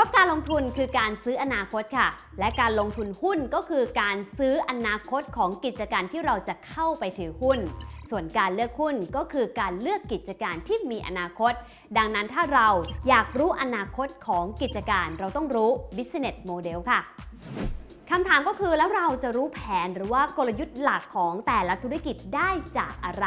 ราะการลงทุนคือการซื้ออนาคตค่ะ และการลงทุนหุ้นก็คือการซื้ออนาคตของกิจการที่เราจะเข้าไปถือหุ้น ส่วนการเลือกหุ้นก็คือการเลือกกิจการที่มีอนาคต ดังนั้นถ้าเราอยากรู้อนาคตของกิจการเราต้องรู้ business model ค่ะคำถามก็คือแล้วเราจะรู้แผนหรือว่ากลยุทธ์หลักของแต่ละธุรกิจได้จากอะไร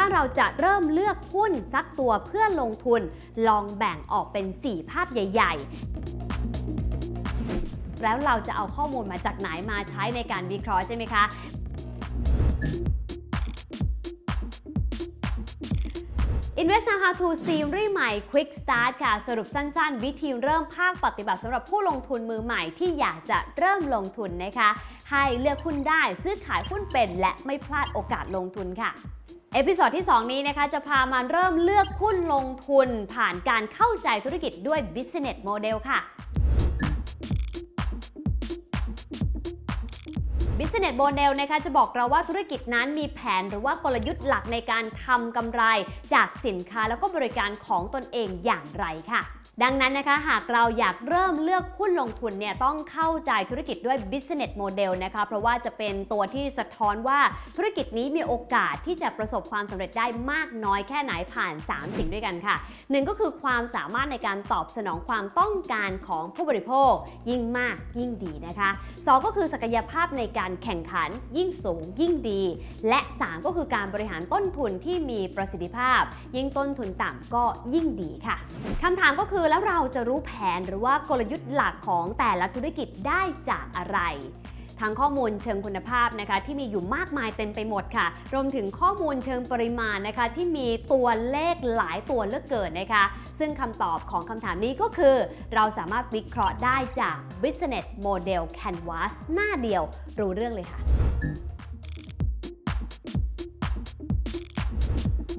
ถ้าเราจะเริ่มเลือกหุ้นสักตัวเพื่อลงทุน ลองแบ่งออกเป็น 4 ภาพใหญ่ ๆ แล้วเราจะเอาข้อมูลมาจากไหนมาใช้ในการวิเคราะห์ใช่ไหมคะ Invest Now How To ซีรีส์ใหม่ Quick Start ค่ะ สรุปสั้นๆ วิธีเริ่มภาคปฏิบัติสำหรับผู้ลงทุนมือใหม่ที่อยากจะเริ่มลงทุนนะคะ ให้เลือกหุ้นได้ซื้อขายหุ้นเป็นและไม่พลาดโอกาสลงทุนค่ะ เอพิโซดที่ 2 นี้นะคะจะพามาเริ่มเลือกหุ้นลงทุนผ่านการเข้าใจธุรกิจด้วย Business Model ค่ะ Business Model นะคะจะบอกเราว่าธุรกิจนั้นมีแผนหรือว่ากลยุทธ์หลักในการทำกำไรจากสินค้าแล้วก็บริการของตนเองอย่างไรค่ะ ดังนั้นนะคะหากเราอยากเริ่มเลือกหุ้นลงทุนเนี่ยต้องเข้าใจธุรกิจด้วย Business Model นะคะเพราะว่าจะเป็นตัวที่สะท้อนว่าธุรกิจนี้มีโอกาสที่จะประสบความสำเร็จได้มากน้อยแค่ไหนผ่าน 3 สิ่งด้วยกันค่ะหนึ่งก็คือความสามารถในการตอบสนองความต้องการของผู้บริโภค ยิ่งมากยิ่งดีนะคะสองก็คือศักยภาพในการแข่งขันยิ่งสูงยิ่งดี และ 3 ก็คือการบริหารต้นทุนที่มีประสิทธิภาพ ยิ่งต้นทุนต่ำก็ยิ่งดีค่ะคำถามก็คือแล้วเราจะรู้แผนหรือว่ากลยุทธ์หลักของแต่ละธุรกิจได้จากอะไรทั้งข้อมูลเชิงคุณภาพนะคะที่มีอยู่มากมายเต็มไปหมดค่ะ รวมถึงข้อมูลเชิงปริมาณนะคะ ที่มีตัวเลขหลายตัวเลือกเกินนะคะ ซึ่งคำตอบของคำถามนี้ก็คือ เราสามารถวิเคราะห์ได้จาก Business Model Canvas หน้าเดียวรู้เรื่องเลยค่ะ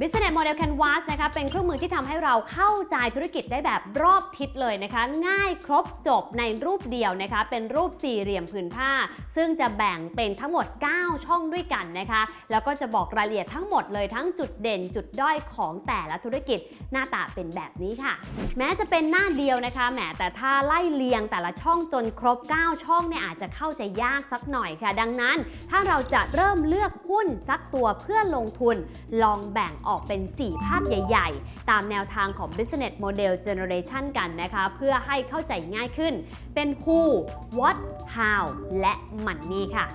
Business Model Canvas นะคะเป็นเครื่องมือที่ทำให้เราเข้าใจธุรกิจได้แบบรอบทิศเลยนะคะ ง่ายครบจบในรูปเดียวนะคะ เป็นรูปสี่เหลี่ยมผืนผ้า ซึ่งจะแบ่งเป็นทั้งหมด 9 ช่องด้วยกันนะคะ แล้วก็จะบอกรายละเอียดทั้งหมดเลยทั้งจุดเด่นจุดด้อยของแต่ละธุรกิจหน้าตาเป็นแบบนี้ค่ะ แม้จะเป็นหน้าเดียวนะคะแหมแต่ถ้าไล่เรียงแต่ละช่องจนครบ 9 ช่องเนี่ยอาจจะเข้าใจยากสักหน่อยค่ะ ดังนั้น ถ้าเราจะเริ่มเลือกหุ้นสักตัวเพื่อลงทุนลองแบ่งอออกเป็น 4 ภาพใหญ่ ๆ ตามแนวทางของ Business Model Generation กันนะคะ เพื่อให้เข้าใจง่ายขึ้น เป็น Who What How และ Money ค่ะ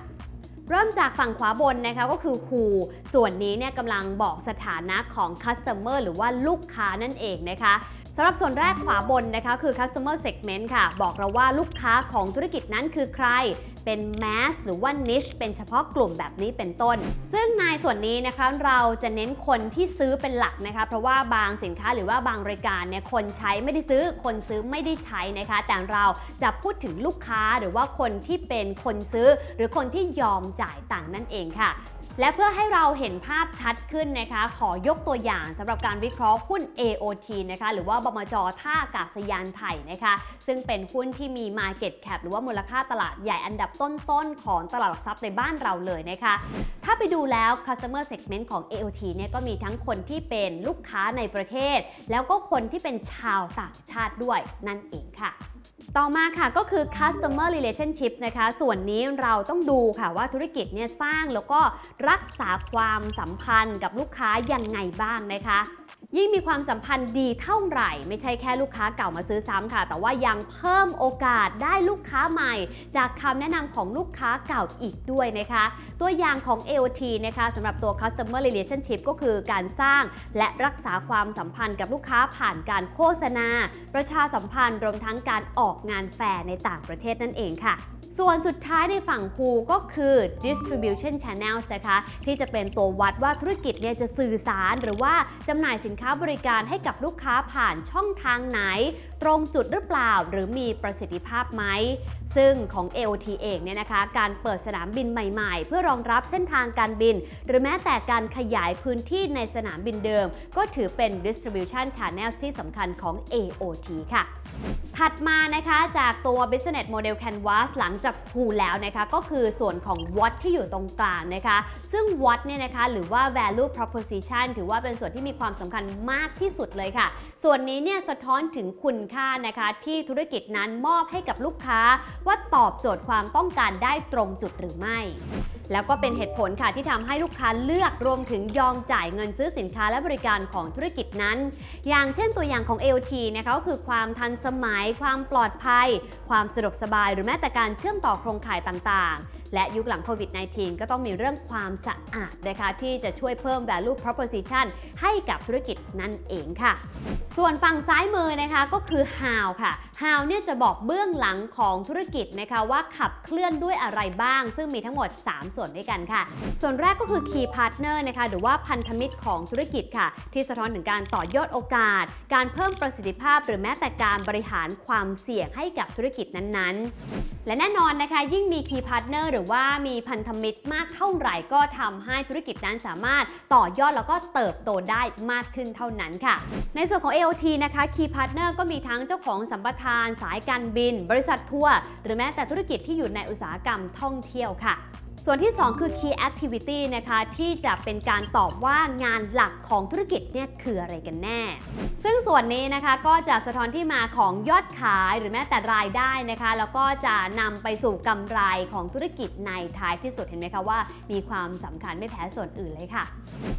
เริ่มจากฝั่งขวาบนนะคะก็คือ Who ส่วนนี้เนี่ยกำลังบอกสถานะของ Customer หรือว่าลูกค้านั่นเองนะคะ สำหรับส่วนแรกขวาบนนะคะคือ customer segment ค่ะ บอกเราว่าลูกค้าของธุรกิจนั้นคือใคร เป็น mass หรือว่า niche เป็นเฉพาะกลุ่มแบบนี้เป็นต้น ซึ่งในส่วนนี้นะคะเราจะเน้นคนที่ซื้อเป็นหลักนะคะ เพราะว่าบางสินค้าหรือว่าบางบริการเนี่ยคนใช้ไม่ได้ซื้อ คนซื้อไม่ได้ใช้นะคะ แต่เราจะพูดถึงลูกค้าหรือว่าคนที่เป็นคนซื้อ หรือคนที่ยอมจ่ายตังค์นั่นเองค่ะและเพื่อให้เราเห็นภาพชัดขึ้นนะคะ ขอยกตัวอย่างสำหรับการวิเคราะห์หุ้น AOT นะคะ หรือว่าบมจท่าอากาศยานไทยนะคะ ซึ่งเป็นหุ้นที่มี Market Cap หรือว่ามูลค่าตลาดใหญ่อันดับต้นๆ ของตลาดหลักทรัพย์ในบ้านเราเลยนะคะ ถ้าไปดูแล้ว Customer Segment ของ AOT เนี่ยก็มีทั้งคนที่เป็นลูกค้าในประเทศ แล้วก็คนที่เป็นชาวต่างชาติด้วยนั่นเองค่ะต่อมาค่ะก็คือ customer relationship นะคะ ส่วนนี้เราต้องดูค่ะว่าธุรกิจเนี่ยสร้างแล้วก็รักษาความสัมพันธ์กับลูกค้ายังไงบ้างนะคะ ยิ่งมีความสัมพันธ์ดีเท่าไหร่ ไม่ใช่แค่ลูกค้าเก่ามาซื้อซ้ำค่ะ แต่ว่ายังเพิ่มโอกาสได้ลูกค้าใหม่ จากคำแนะนำของลูกค้าเก่าอีกด้วยนะคะ ตัวอย่างของ AOT นะคะสำหรับตัว customer relationship ก็คือการสร้าง และรักษาความสัมพันธ์กับลูกค้าผ่านการโฆษณา ประชาสัมพันธ์รวมทั้งการออกงานแฟร์ในต่างประเทศนั่นเองค่ะ ส่วนสุดท้ายในฝั่งครูก็คือ distribution channels นะคะที่จะเป็นตัววัดว่าธุรกิจเนี่ยจะสื่อสารหรือว่าจำหน่ายสินค้าบริการให้กับลูกค้าผ่านช่องทางไหนตรงจุดหรือเปล่า หรือมีประสิทธิภาพไหม ซึ่งของ AOT เองเนี่ยนะคะ การเปิดสนามบินใหม่ๆ เพื่อรองรับเส้นทางการบิน หรือแม้แต่การขยายพื้นที่ในสนามบินเดิม ก็ถือเป็น distribution channels ที่สำคัญของ AOT ค่ะถัดมานะคะจากตัว business model canvas หลังจาก who แล้วนะคะก็คือส่วนของ what ที่อยู่ตรงกลางนะคะ ซึ่ง what เนี่ยนะคะหรือว่า value proposition ถือว่าเป็นส่วนที่มีความสำคัญมากที่สุดเลยค่ะ ส่วนนี้เนี่ยสะท้อนถึงคุณค่านะคะที่ธุรกิจนั้นมอบให้กับลูกค้า ว่าตอบโจทย์ความต้องการได้ตรงจุดหรือไม่ แล้วก็เป็นเหตุผลค่ะที่ทำให้ลูกค้าเลือกรวมถึงยอมจ่ายเงินซื้อสินค้าและบริการของธุรกิจนั้น อย่างเช่นตัวอย่างของ LT นะคะก็คือความทันสมัย ความปลอดภัย ความสะดวกสบาย หรือแม้แต่การเชื่อมต่อโครงข่ายต่างๆ และยุคหลังโควิด -19 ก็ต้องมีเรื่องความสะอาดนะคะที่จะช่วยเพิ่ม value proposition ให้กับธุรกิจนั่นเองค่ะ ส่วนฝั่งซ้ายมือนะคะก็คือ how ค่ะ how เนี่ยจะบอกเบื้องหลังของธุรกิจนะคะว่าขับเคลื่อนด้วยอะไรบ้าง ซึ่งมีทั้งหมด 3 ส่วนด้วยกันค่ะ ส่วนแรกก็คือ key partner นะคะหรือว่าพันธมิตรของธุรกิจค่ะ ที่สะท้อนถึงการต่อยอดโอกาส การเพิ่มประสิทธิภาพ หรือแม้แต่การบริหารความเสี่ยงให้กับธุรกิจนั้นๆ และแน่นอนนะคะยิ่งมี key partner หรือว่ามีพันธมิตรมากเท่าไหร่ก็ทำให้ธุรกิจนั้นสามารถต่อยอดแล้วก็เติบโตได้มากขึ้นเท่านั้นค่ะ ในส่วนของ AOT นะคะ Key Partner ก็มีทั้งเจ้าของสัมปทาน สายการบิน บริษัททัวร์หรือแม้แต่ธุรกิจที่อยู่ในอุตสาหกรรมท่องเที่ยวค่ะ ส่วนที่ 2 คือ Key Activity นะคะที่จะเป็นการตอบว่างานหลักของธุรกิจเนี่ยคืออะไรกันแน่ ซึ่งส่วนนี้นะคะก็จะสะท้อนที่มาของยอดขายหรือแม้แต่รายได้นะคะ แล้วก็จะนำไปสู่กำไรของธุรกิจในท้ายที่สุดเห็นไหมคะว่า มีความสำคัญไม่แพ้ส่วนอื่นเลยค่ะ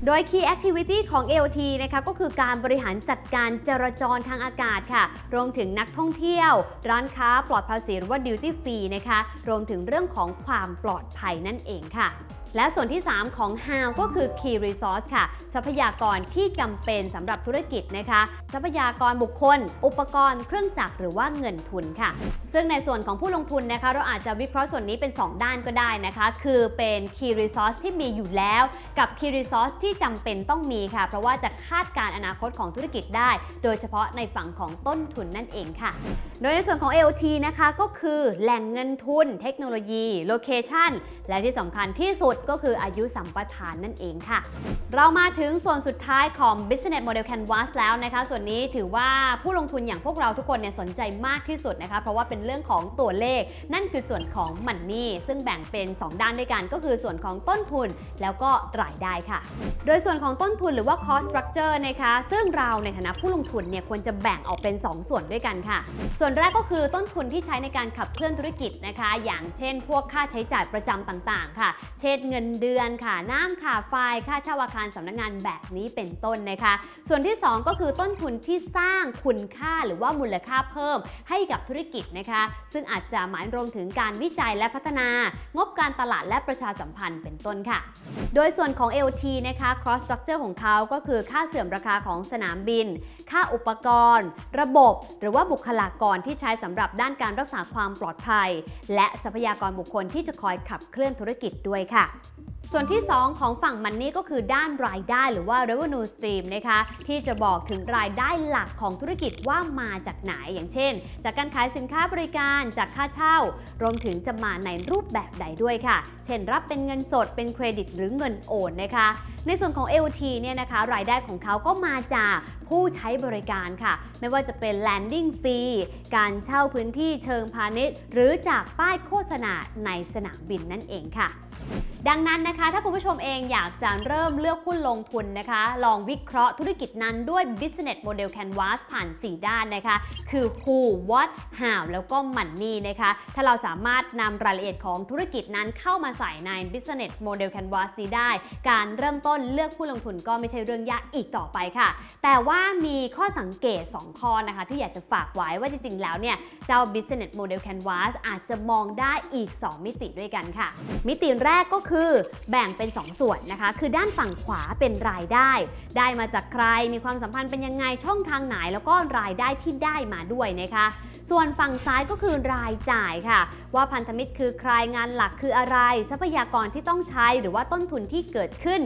โดย Key Activity ของ AOT นะคะก็คือการบริหารจัดการจราจรทางอากาศค่ะ รวมถึงนักท่องเที่ยว ร้านค้าปลอดภาษีหรือว่า Duty Free นะคะ รวมถึงเรื่องของความปลอดภัยนั่นเองค่ะ และส่วนที่ 3 ของ How ก็คือ Key Resource ค่ะ ทรัพยากรที่จำเป็นสำหรับธุรกิจนะคะ ทรัพยากรบุคคล อุปกรณ์ เครื่องจักรหรือว่าเงินทุนค่ะ ซึ่งในส่วนของผู้ลงทุนนะคะ เราอาจจะวิเคราะห์ส่วนนี้เป็น 2 ด้านก็ได้นะคะ คือเป็น Key Resource ที่มีอยู่แล้ว กับ Key Resource ที่จำเป็นต้องมีค่ะ เพราะว่าจะคาดการณ์อนาคตของธุรกิจได้ โดยเฉพาะในฝั่งของต้นทุนนั่นเองค่ะ โดยในส่วนของ AOT นะคะก็คือแหล่งเงินทุน เทคโนโลยี โลเคชันและที่สำคัญที่สุดก็คืออายุสัมปทานนั่นเองค่ะ เรามาถึงส่วนสุดท้ายของ Business Model Canvas แล้วนะคะ ส่วนนี้ถือว่าผู้ลงทุนอย่างพวกเราทุกคนเนี่ยสนใจมากที่สุดนะคะ เพราะว่าเป็นเรื่องของตัวเลข นั่นคือส่วนของมันนี่ซึ่งแบ่งเป็น 2 ด้านด้วยกัน ก็คือส่วนของต้นทุนแล้วก็รายได้ค่ะ โดยส่วนของต้นทุนหรือว่า cost structure นะคะซึ่งเราในฐานะผู้ลงทุนเนี่ยควรจะแบ่งออกเป็น 2 ส่วนด้วยกันค่ะ ส่วนแรกก็คือต้นทุนที่ใช้ในการขับเคลื่อนธุรกิจนะคะ อย่างเช่น พวกค่าใช้จ่ายประจำต่างๆ ค่ะ เช่นเงินเดือนค่ะน้ำค่าไฟค่าเช่าอาคารสำนักงานแบบนี้เป็นต้นนะคะ ส่วนที่ 2 ก็คือต้นทุนที่สร้างคุณค่าหรือว่ามูลค่าเพิ่มให้กับธุรกิจนะคะ ซึ่งอาจจะหมายรวมถึงการวิจัยและพัฒนางบการตลาดและประชาสัมพันธ์เป็นต้นค่ะ โดยส่วนของ LT นะคะ cross structure ของเขาก็คือค่าเสื่อมราคาของสนามบิน ค่าอุปกรณ์ ระบบ หรือว่าบุคลากรที่ใช้สำหรับด้านการรักษาความปลอดภัย และทรัพยากรบุคคลที่จะคอยขับเคลื่อนธุรกิจด้วยค่ะ that. ส่วนที่ 2 ของฝั่งมันนี่ก็คือด้านรายได้หรือว่า revenue stream นะคะที่จะบอกถึงรายได้หลักของธุรกิจว่ามาจากไหนอย่างเช่น จากการขายสินค้าบริการจากค่าเช่า รวมถึงจะมาในรูปแบบใดด้วยค่ะ เช่นรับเป็นเงินสดเป็นเครดิตหรือเงินโอนนะคะ ในส่วนของ LT เนี่ยนะคะ รายได้ของเขาก็มาจากผู้ใช้บริการค่ะ ไม่ว่าจะเป็น landing fee การเช่าพื้นที่เชิงพาณิชย์ หรือจากป้ายโฆษณาในสนามบินนั่นเองค่ะ ดังนั้นนะคะถ้าคุณผู้ชมเองอยากจะเริ่มเลือกหุ้นลงทุนนะคะ ลองวิเคราะห์ธุรกิจนั้นด้วย Business Model Canvas ผ่าน 4 ด้านนะคะ คือ Who What How แล้วก็ Money นะคะ ถ้าเราสามารถนำรายละเอียดของธุรกิจนั้นเข้ามาใส่ใน Business Model Canvas นี้ได้ การเริ่มต้นเลือกผู้ลงทุนก็ไม่ใช่เรื่องยากอีกต่อไปค่ะ แต่ว่ามีข้อสังเกต 2 ข้อนะคะ ที่อยากจะฝากไว้ว่าจริงๆ แล้วเนี่ย เจ้า Business Model Canvas อาจจะมองได้อีก 2 มิติด้วยกันค่ะ มิติแรกก็คือแบ่งเป็น 2 ส่วนนะคะ คือด้านฝั่งขวาเป็นรายได้ ได้มาจากใครมีความสัมพันธ์เป็นยังไงช่องทางไหน แล้วก็รายได้ที่ได้มาด้วยนะคะ ส่วนฝั่งซ้ายก็คือรายจ่ายค่ะ ว่าพันธมิตรคือใครงานหลักคืออะไร ทรัพยากรที่ต้องใช้หรือว่าต้นทุนที่เกิดขึ้น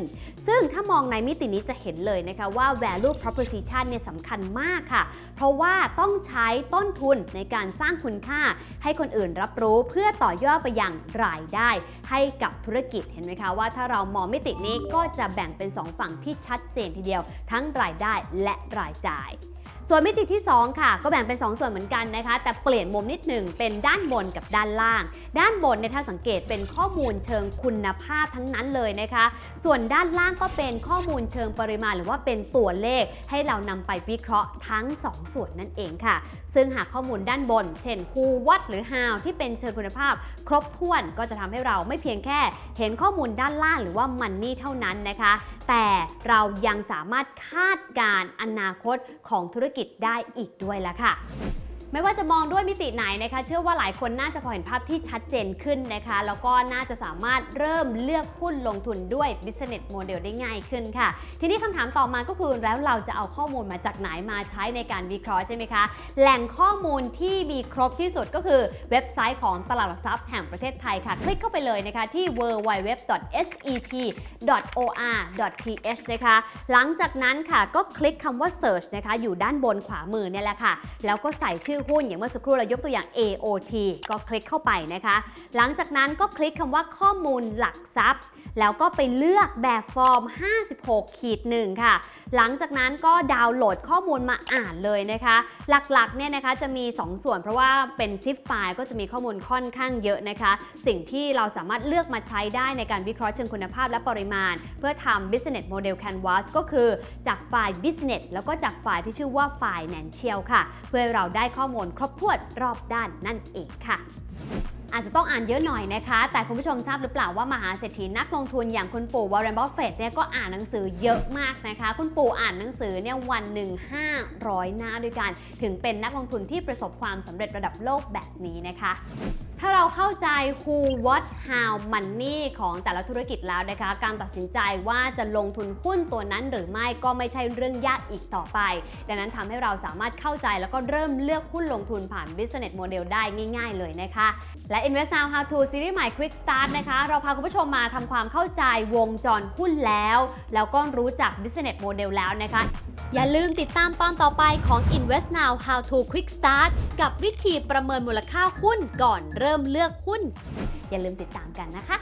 ซึ่งถ้ามองในมิตินี้จะเห็นเลยนะคะว่า value proposition เนี่ยสำคัญมากค่ะ เพราะว่าต้องใช้ต้นทุนในการสร้างคุณค่า ให้คนอื่นรับรู้เพื่อต่อยอดไปยังรายได้ ให้กับธุรกิจเห็นไหมคะว่าถ้าเรามองมิตินี้ก็จะแบ่งเป็น 2 ฝั่งที่ชัดเจนทีเดียว ทั้งรายได้และรายจ่าย ส่วนมิติที่ 2 ค่ะ ก็แบ่งเป็น 2 ส่วนเหมือนกันนะคะ แต่เปลี่ยนมุมนิดหนึ่งเป็นด้านบนกับด้านล่าง ด้านบนเนี่ยถ้าสังเกตเป็นข้อมูลเชิงคุณภาพทั้งนั้นเลยนะคะ ส่วนด้านล่างก็เป็นข้อมูลเชิงปริมาณ หรือว่าเป็นตัวเลขให้เรานำไปวิเคราะห์ทั้ง 2 ส่วนนั่นเองค่ะ ซึ่งหากข้อมูลด้านบน เช่น who what หรือ how ที่เป็นเชิงคุณภาพ ครบถ้วนก็จะทำให้เราไม่เพียงแค่เห็นข้อมูลด้านล่างหรือว่ามันนี่เท่านั้นนะคะ แต่เรายังสามารถคาดการณ์อนาคตของธุรกิจได้อีกด้วยละค่ะ ไม่ว่าจะมองด้วยมิติไหนนะคะ เชื่อว่าหลายคนน่าจะพอเห็นภาพที่ชัดเจนขึ้นนะคะ แล้วก็น่าจะสามารถเริ่มเลือกหุ้นลงทุนด้วย business model ได้ง่ายขึ้นค่ะ ทีนี้คำถามต่อมาก็คือแล้วเราจะเอาข้อมูลมาจากไหนมาใช้ในการวิเคราะห์ใช่ไหมคะ แหล่งข้อมูลที่มีครบที่สุดก็คือเว็บไซต์ของตลาดหลักทรัพย์แห่งประเทศไทยค่ะ คลิกเข้าไปเลยนะคะที่ www.set.or.th นะคะ หลังจากนั้นค่ะก็คลิกคำว่า search นะคะอยู่ด้านบนขวามือเนี่ยแหละค่ะ แล้วก็ใส่ชื่อหุ้นอย่างเมื่อสักครู่เรายกตัวอย่าง AOT ก็คลิกเข้าไปนะคะ หลังจากนั้นก็คลิกคำว่าข้อมูลหลักทรัพย์ แล้วก็ไปเลือกแบบฟอร์ม 56ขีดหนึ่งค่ะ หลังจากนั้นก็ดาวน์โหลดข้อมูลมาอ่านเลยนะคะ หลักๆเนี่ยนะคะจะมี 2 ส่วนเพราะว่าเป็น zip ไฟล์ก็จะมีข้อมูลค่อนข้างเยอะนะคะ สิ่งที่เราสามารถเลือกมาใช้ได้ในการวิเคราะห์เชิงคุณภาพและปริมาณ เพื่อทำ business model canvas ก็คือจากไฟล์ business แล้วก็จากไฟล์ที่ชื่อว่า financial ค่ะ เพื่อเราได้ข้อมูลครบถ้วนรอบด้านนั่นเองค่ะอาจจะต้องอ่านเยอะหน่อยนะคะ แต่คุณผู้ชมทราบหรือเปล่าว่ามหาเศรษฐีนักลงทุนอย่างคุณปู่วอร์เรนบัฟเฟตเนี่ยก็อ่านหนังสือเยอะมากนะคะ คุณปู่อ่านหนังสือเนี่ยวันหนึ่ง500 หน้าด้วยกัน ถึงเป็นนักลงทุนที่ประสบความสำเร็จระดับโลกแบบนี้นะคะ ถ้าเราเข้าใจ who what how money ของแต่ละธุรกิจแล้วนะคะ การตัดสินใจว่าจะลงทุนหุ้นตัวนั้นหรือไม่ก็ไม่ใช่เรื่องยากอีกต่อไป ดังนั้นทำให้เราสามารถเข้าใจแล้วก็เริ่มเลือกหุ้นลงทุนผ่าน business model ได้ง่าย ๆ เลยนะคะ และ Invest Now How to ซีรีส์ใหม่ Quick Start นะคะ เราพาคุณผู้ชมมาทำความเข้าใจวงจรหุ้นแล้ว แล้วก็รู้จัก business model แล้วนะคะ อย่าลืมติดตามตอนต่อไปของ Invest Now How to Quick Start กับวิธีประเมินมูลค่าหุ้นก่อนเริ่มเลือกหุ้น อย่าลืมติดตามกันนะคะ